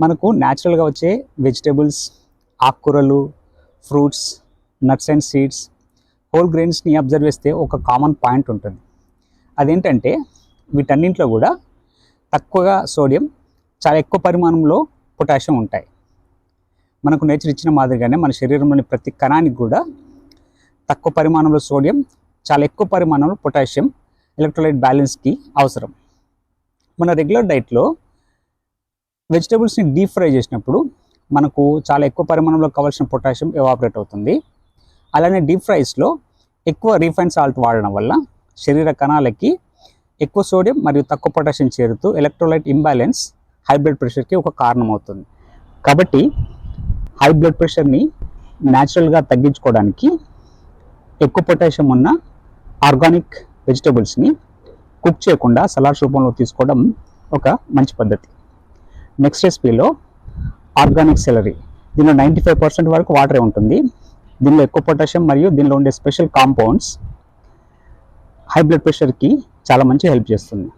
మనకు న్యాచురల్గా వచ్చే వెజిటేబుల్స్ ఆకుకూరలు fruits nuts and seeds whole గ్రెయిన్స్ని observe చేస్తే ఒక కామన్ పాయింట్ ఉంటుంది. అదేంటంటే వీటన్నింటిలో కూడా తక్కువగా సోడియం చాలా ఎక్కువ పరిమాణంలో పొటాషియం ఉంటాయి. మనకు నేచర్ ఇచ్చిన మాదిరిగానే మన శరీరంలోని ప్రతి కణానికి కూడా తక్కువ పరిమాణంలో సోడియం చాలా ఎక్కువ పరిమాణంలో పొటాషియం ఎలక్ట్రోలైట్ బ్యాలెన్స్కి అవసరం. మన రెగ్యులర్ డైట్లో వెజిటేబుల్స్ని డీప్ ఫ్రై చేసినప్పుడు మనకు చాలా ఎక్కువ పరిమాణంలో కావాల్సిన పొటాషియం ఎవాపరేట్ అవుతుంది. అలానే డీప్ ఫ్రైస్లో ఎక్కువ రీఫైన్ సాల్ట్ వాడడం వల్ల శరీర కణాలకి ఎక్కువ సోడియం మరియు తక్కువ పొటాషియం చేరుతూ ఎలక్ట్రోలైట్ ఇంబ్యాలెన్స్ హై బ్లడ్ ప్రెషర్కి ఒక కారణం అవుతుంది. కాబట్టి హై బ్లడ్ ప్రెషర్ని న్యాచురల్గా తగ్గించుకోవడానికి ఎక్కువ పొటాషియం ఉన్న ఆర్గానిక్ వెజిటేబుల్స్ని కుక్ చేయకుండా సలాడ్స్ రూపంలో తీసుకోవడం ఒక మంచి పద్ధతి. నెక్స్ట్ రెసిపీలో ఆర్గానిక్ సెలరీ దీనిలో నైంటీ ఫైవ్ పర్సెంట్ వరకు వాటరే ఉంటుంది. దీనిలో ఎక్కువ పొటాషియం మరియు దీనిలో ఉండే స్పెషల్ కాంపౌండ్స్ హై బ్లడ్ ప్రెషర్కి చాలా మంచి హెల్ప్ చేస్తుంది.